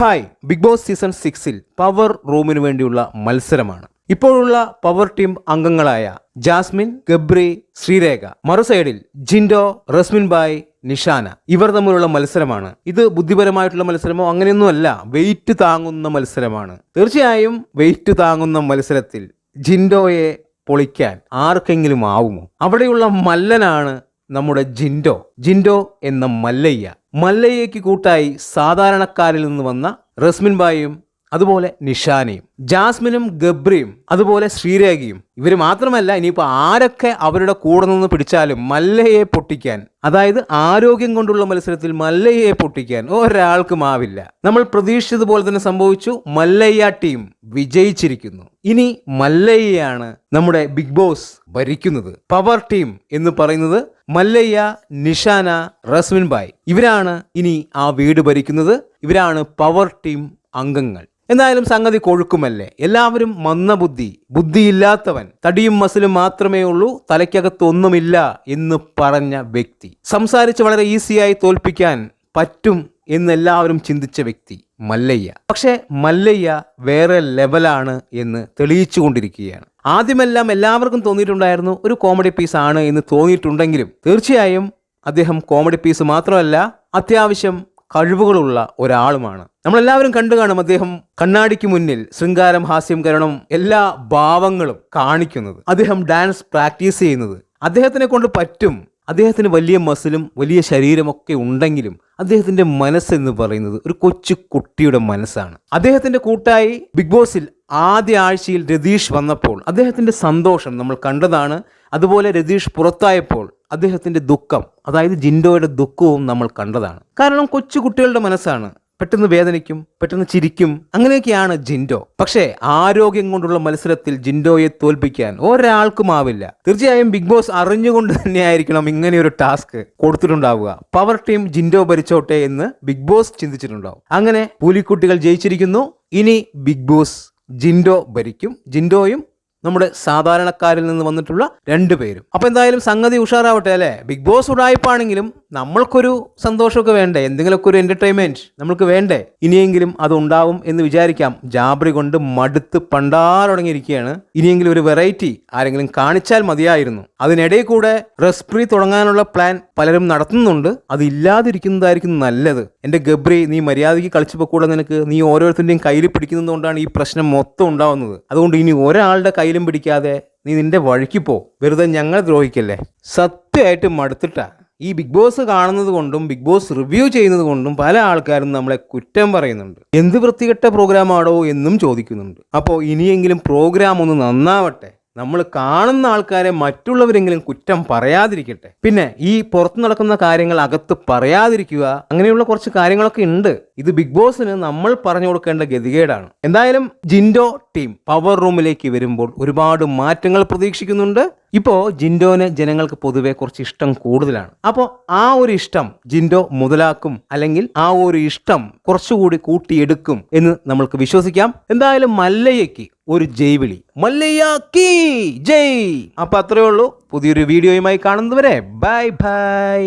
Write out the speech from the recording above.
Hi big boss season സിക്സിൽ power റൂമിന് വേണ്ടിയുള്ള മത്സരമാണ്. ഇപ്പോഴുള്ള പവർ ടീം അംഗങ്ങളായ ജാസ്മിൻ ഗബ്രി ശ്രീരേഖ മറുസൈഡിൽ ജിൻഡോ റസ്മിൻ ബായ് നിഷാന ഇവർ തമ്മിലുള്ള മത്സരമാണ്. ഇത് ബുദ്ധിപരമായിട്ടുള്ള മത്സരമോ അങ്ങനെയൊന്നുമല്ല വെയിറ്റ് താങ്ങുന്ന മത്സരമാണ്. തീർച്ചയായും വെയിറ്റ് താങ്ങുന്ന മത്സരത്തിൽ ജിൻഡോയെ പൊളിക്കാൻ ആർക്കെങ്കിലും ആവുമോ? അവിടെയുള്ള മല്ലനാണ് നമ്മുടെ ജിൻഡോ. ജിൻഡോ എന്ന മല്ലയ്യ. മല്ലയ്യയ്ക്ക് കൂട്ടായി സാധാരണക്കാരിൽ നിന്ന് വന്ന റസ്മിൻ ബായും അതുപോലെ നിഷാനയും ജാസ്മിനും ഗബ്രിയും അതുപോലെ ശ്രീരേഖയും. ഇവർ മാത്രമല്ല ഇനിയിപ്പോൾ ആരൊക്കെ അവരുടെ കൂടെ നിന്ന് പിടിച്ചാലും മല്ലയെ പൊട്ടിക്കാൻ അതായത് ആരോഗ്യം കൊണ്ടുള്ള മത്സരത്തിൽ മല്ലയെ പൊട്ടിക്കാൻ ഒരാൾക്കും ആവില്ല നമ്മൾ പ്രതീക്ഷിച്ചതുപോലെ തന്നെ സംഭവിച്ചു മല്ലയ്യ ടീം വിജയിച്ചിരിക്കുന്നു. ഇനി മല്ലയ്യയാണ് നമ്മുടെ ബിഗ് ബോസ് ഭരിക്കുന്നത്. പവർ ടീം എന്ന് പറയുന്നത് മല്ലയ്യ നിഷാന റസ്മിൻ ബായ് ഇവരാണ് ഇനി ആ വീട് ഭരിക്കുന്നത്. ഇവരാണ് പവർ ടീം അംഗങ്ങൾ. എന്തായാലും സംഗതി കൊഴുക്കുമല്ലേ? എല്ലാവരും മന്ദബുദ്ധി ബുദ്ധിയില്ലാത്തവൻ തടിയും മസിലും മാത്രമേ ഉള്ളൂ തലയ്ക്കകത്ത് ഒന്നുമില്ല എന്ന് പറഞ്ഞ വ്യക്തി. സംസാരിച്ച് വളരെ ഈസിയായി തോൽപ്പിക്കാൻ പറ്റും എന്ന് എല്ലാവരും ചിന്തിച്ച വ്യക്തി മല്ലയ്യ. പക്ഷെ മല്ലയ്യ വേറെ ലെവലാണ് എന്ന് തെളിയിച്ചു കൊണ്ടിരിക്കുകയാണ് ആദ്യമെല്ലാം എല്ലാവർക്കും തോന്നിയിട്ടുണ്ടായിരുന്നു ഒരു കോമഡി പീസ് ആണ് എന്ന് തോന്നിയിട്ടുണ്ടെങ്കിലും തീർച്ചയായും അദ്ദേഹം കോമഡി പീസ് മാത്രമല്ല അത്യാവശ്യം കഴിവുകളുള്ള ഒരാളുമാണ്. നമ്മളെല്ലാവരും കണ്ടു കാണും അദ്ദേഹം കണ്ണാടിക്ക് മുന്നിൽ ശൃംഗാരം ഹാസ്യം കരണം എല്ലാ ഭാവങ്ങളും കാണിക്കുന്നത്. അദ്ദേഹം ഡാൻസ് പ്രാക്ടീസ് ചെയ്യുന്നത്. അദ്ദേഹത്തിനെ കൊണ്ട് പറ്റും. അദ്ദേഹത്തിന് വലിയ മസിലും വലിയ ശരീരമൊക്കെ ഉണ്ടെങ്കിലും അദ്ദേഹത്തിന്റെ മനസ്സെന്ന് പറയുന്നത് ഒരു കൊച്ചു കുട്ടിയുടെ മനസ്സാണ്. അദ്ദേഹത്തിന്റെ കൂട്ടായി ബിഗ് ബോസിൽ ആദ്യ ആഴ്ചയിൽ രതീഷ് വന്നപ്പോൾ അദ്ദേഹത്തിന്റെ സന്തോഷം നമ്മൾ കണ്ടതാണ്. അതുപോലെ രതീഷ് പുറത്തായപ്പോൾ അദ്ദേഹത്തിന്റെ ദുഃഖം അതായത് ജിൻഡോയുടെ ദുഃഖവും നമ്മൾ കണ്ടതാണ്. കാരണം കൊച്ചു കുട്ടികളുടെ മനസ്സാണ്. പെട്ടെന്ന് വേദനിക്കും പെട്ടെന്ന് ചിരിക്കും അങ്ങനെയൊക്കെയാണ് ജിൻഡോ. പക്ഷേ ആരോഗ്യം കൊണ്ടുള്ള മത്സരത്തിൽ ജിൻഡോയെ തോൽപ്പിക്കാൻ ഒരാൾക്കും ആവില്ല. തീർച്ചയായും ബിഗ് ബോസ് അറിഞ്ഞുകൊണ്ട് തന്നെയായിരിക്കണം ഇങ്ങനെ ഒരു ടാസ്ക് കൊടുത്തിട്ടുണ്ടാവുക. പവർ ടീം ജിൻഡോ ഭരിച്ചോട്ടെ എന്ന് ബിഗ് ബോസ് ചിന്തിച്ചിട്ടുണ്ടാവും. അങ്ങനെ പുലിക്കുട്ടികൾ ജയിച്ചിരിക്കുന്നു. ഇനി ബിഗ് ബോസ് ജിൻഡോ ഭരിക്കും. ജിൻഡോയും നമ്മുടെ സാധാരണക്കാരിൽ നിന്ന് വന്നിട്ടുള്ള രണ്ടു പേരും. അപ്പൊ എന്തായാലും സംഗതി ഉഷാറാവട്ടെ അല്ലേ? ബിഗ് ബോസ് ഉടായ്പാണെങ്കിലും നമ്മൾക്കൊരു സന്തോഷമൊക്കെ വേണ്ടേ? എന്തെങ്കിലുമൊക്കെ ഒരു എന്റർടൈൻമെന്റ് നമ്മൾക്ക് വേണ്ടേ? ഇനിയെങ്കിലും അത് ഉണ്ടാവും എന്ന് വിചാരിക്കാം. ജാബ്രി കൊണ്ട് മടുത്ത് പണ്ടാറുടങ്ങിയിരിക്കുകയാണ് ഇനിയെങ്കിലും ഒരു വെറൈറ്റി ആരെങ്കിലും കാണിച്ചാൽ മതിയായിരുന്നു. അതിനിടയിൽ കൂടെ റെസ്പ്രി തുടങ്ങാനുള്ള പ്ലാൻ പലരും നടത്തുന്നുണ്ട്. അത് ഇല്ലാതിരിക്കുന്നതായിരിക്കും നല്ലത്. എന്റെ ഗബ്രി നീ മര്യാദയ്ക്ക് കളിച്ചു പൊക്കൂടെ നിനക്ക്. നീ ഓരോരുത്തരുടെയും കയ്യിൽ പിടിക്കുന്നതുകൊണ്ടാണ് ഈ പ്രശ്നം മൊത്തം ഉണ്ടാവുന്നത്. അതുകൊണ്ട് ഇനി ഒരാളുടെ കയ്യിലും പിടിക്കാതെ നീ നിന്റെ വഴിക്ക് പോ. വെറുതെ ഞങ്ങളെ ദ്രോഹിക്കല്ലേ? സത്യമായിട്ട് മടുത്തിട്ടാ. ഈ ബിഗ് ബോസ് കാണുന്നത് കൊണ്ടും ബിഗ് ബോസ് റിവ്യൂ ചെയ്യുന്നത് കൊണ്ടും പല ആൾക്കാരും നമ്മളെ കുറ്റം പറയുന്നുണ്ട്. എന്ത് വൃത്തികെട്ട പ്രോഗ്രാമാണോ എന്നും ചോദിക്കുന്നുണ്ട്. അപ്പോൾ ഇനിയെങ്കിലും പ്രോഗ്രാം ഒന്ന് നന്നാവട്ടെ. നമ്മൾ കാണുന്ന ആൾക്കാരെ മറ്റുള്ളവരെങ്കിലും കുറ്റം പറയാതിരിക്കട്ടെ. പിന്നെ ഈ പുറത്തു നടക്കുന്ന കാര്യങ്ങൾ അകത്ത് പറയാതിരിക്കുക അങ്ങനെയുള്ള കുറച്ച് കാര്യങ്ങളൊക്കെ ഉണ്ട്. ഇത് ബിഗ് ബോസിന് നമ്മൾ പറഞ്ഞു കൊടുക്കേണ്ട ഗതികേടാണ്. എന്തായാലും ജിൻഡോ ടീം പവർ റൂമിലേക്ക് വരുമ്പോൾ ഒരുപാട് മാറ്റങ്ങൾ പ്രതീക്ഷിക്കുന്നുണ്ട്. ഇപ്പോൾ ജിൻഡോന് ജനങ്ങൾക്ക് പൊതുവെ കുറച്ച് ഇഷ്ടം കൂടുതലാണ്. അപ്പോൾ ആ ഒരു ഇഷ്ടം ജിൻഡോ മുതലാക്കും അല്ലെങ്കിൽ ആ ഒരു ഇഷ്ടം കുറച്ചുകൂടി കൂട്ടിയെടുക്കും എന്ന് നമ്മൾക്ക് വിശ്വസിക്കാം. എന്തായാലും മല്ലയ്യയ്ക്ക് ഒരു ജയ് വിളി. മല്ലയ്യ ജയ്. അപ്പൊ അത്രയേ ഉള്ളൂ. പുതിയൊരു വീഡിയോയുമായി കാണുന്നവരെ ബൈ ബൈ.